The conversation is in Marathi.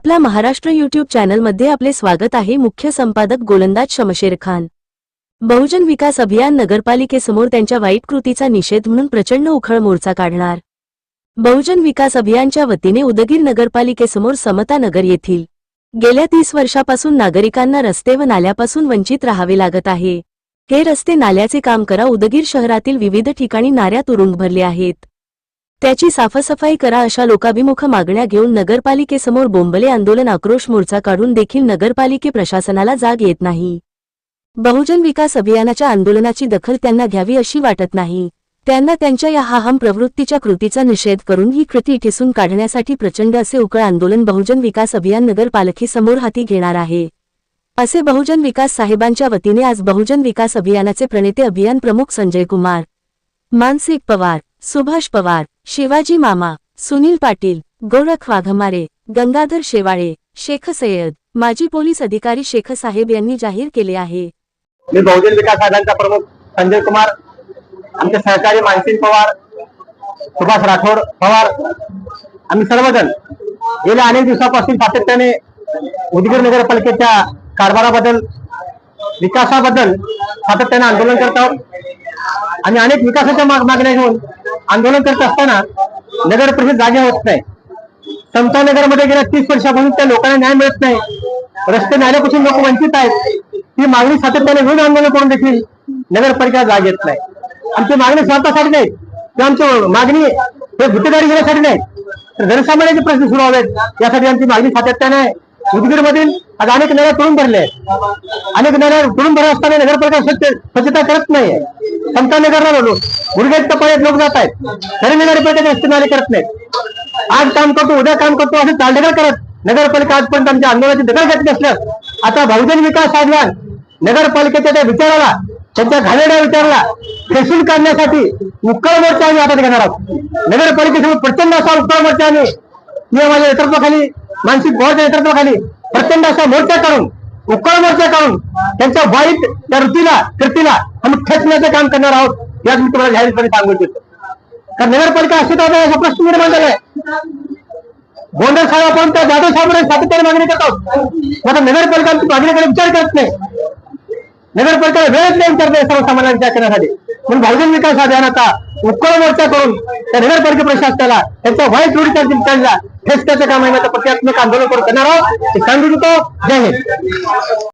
आपल्या महाराष्ट्र युट्यूब चॅनलमध्ये आपले स्वागत आहे. मुख्य संपादक गोलंदाज शमशेर खान. बहुजन विकास अभियान नगरपालिकेसमोर त्यांच्या वाईट कृतीचा निषेध म्हणून प्रचंड उखळ मोर्चा काढणार. बहुजन विकास अभियानच्या वतीने उदगीर नगरपालिकेसमोर समता नगर येथील गेल्या तीस वर्षापासून नागरिकांना रस्ते व नाल्यापासून वंचित राहावे लागत आहे. हे रस्ते नाल्याचे काम करा. उदगीर शहरातील विविध ठिकाणी नाऱ्या तुरुंग भरले आहेत. त्याची साफसफाई करा अशा लोकाभिमुख मागण्या घेऊन नगरपालिकेसमोर बोंबले आंदोलन आक्रोश मोर्चा काढून देखील नगरपालिके प्रशासनाला जाग येत नाही. बहुजन विकास अभियानाच्या आंदोलनाची दखल त्यांना घ्यावी अशी वाटत नाही. त्यांना त्यांच्या या हाहम प्रवृत्तीच्या कृतीचा निषेध करून ही कृती ठिसून काढण्यासाठी प्रचंड असे उकळ आंदोलन बहुजन विकास अभियान नगरपालिकेसमोर हाती घेणार आहे. असे बहुजन विकास साहेबांच्या वतीने आज बहुजन विकास अभियानाचे प्रणेते अभियान प्रमुख संजय कुमार मानसिक पवार सुभाष पवार शिवाजी मामा सुनील पाटील गोरख वाघमारे गंगाधर शेवाळे शेख सय्यद माजी पोलीस अधिकारी शेख साहेब यांनी जाहीर केले आहे. मी बहुजन विकास आघाडीचा प्रमुख संजय कुमार आमचे सहकारी मानसिंग पवार सुभाष राठोड पवार आम्ही सर्वजण गेल्या अनेक दिवसापासून सातत्याने उदगीर नगरपालिकेच्या कारभाराबद्दल विकासाबद्दल सातत्याने आंदोलन करत आहोत. आणि अनेक विकासाच्या माग- मागण्या घेऊन आंदोलन करत असताना नगर परिषद जागे होत नाही. समता नगरमध्ये गेल्या तीस वर्षापासून त्या लोकांना न्याय मिळत नाही. रस्ते नाल्यापासून लोक वंचित आहेत. ही मागणी सातत्याने घेऊन आंदोलन करून देखील नगरपालिका जाग येत नाही. आमची मागणी स्वार्थासाठी नाही. किंवा आमची मागणी हे गुत्तेदारी घेण्यासाठी नाही. तर जनसामान्याचे प्रश्न सुरू व्हावेत. यासाठी आमची मागणी सातत्याने आहे. उदगीर मधील आज अनेक नद्या तुडून भरल्या आहेत अनेक नद्या तुडून भरत असताना नगरपालिका स्वच्छ स्वच्छता करत नाहीये. समता नगरला लोक गुडघ्यात पाण्यात लोक जात आहेत. तरी नगरपालिका रस्ते नाले करत नाहीत. आज काम करतो उद्या काम करतो असं चालढकल करत नगरपालिका आजपर्यंत आमच्या आंदोलनाची दखल घेत नसल्यास आता बहुजन विकास अभियान नगरपालिकेच्या त्या विचाराला त्यांच्या घाणेरड्या विचाराला फेसून काढण्यासाठी उक्कळ मोर्चा आम्ही हातात घेणार आहोत. नगरपालिकेसमोर प्रचंड असा उक्कळ मोर्चा आम्ही मी माझ्या नेतृत्वाखाली मानसिक पवारच्या नेतृत्वाखाली प्रचंड असा मोर्चा काढून उकळ मोर्चा काढून त्यांच्या वाईट त्या वृत्तीला कृतीला आम्ही ठेचण्याचं काम करणार आहोत यात मी तुम्हाला जाहीरपणे सांगू इच्छितो कारण नगरपालिका अस्तित्वात आहे असा प्रश्न निर्माण झालाय. गोंधळ साहेब आपण त्या जाधव साहेबांना सातत्याने मागणी करतो आता नगरपालिका मागणीकडे विचार करत नाही. नगरपालिका वेळच नाही विचार नाही सर्वसामान्य विचार करण्यासाठी म्हणून बहुजन विकास अभियानाचा उक्कळ मोर्चा करून त्या नगरपालिका प्रशासनाला त्यांच्या वाईट रूढीच्या ठेचण्याचं काम आहे. आता आंदोलन करून करणार आहोत. सांगू देतो जय हिंद.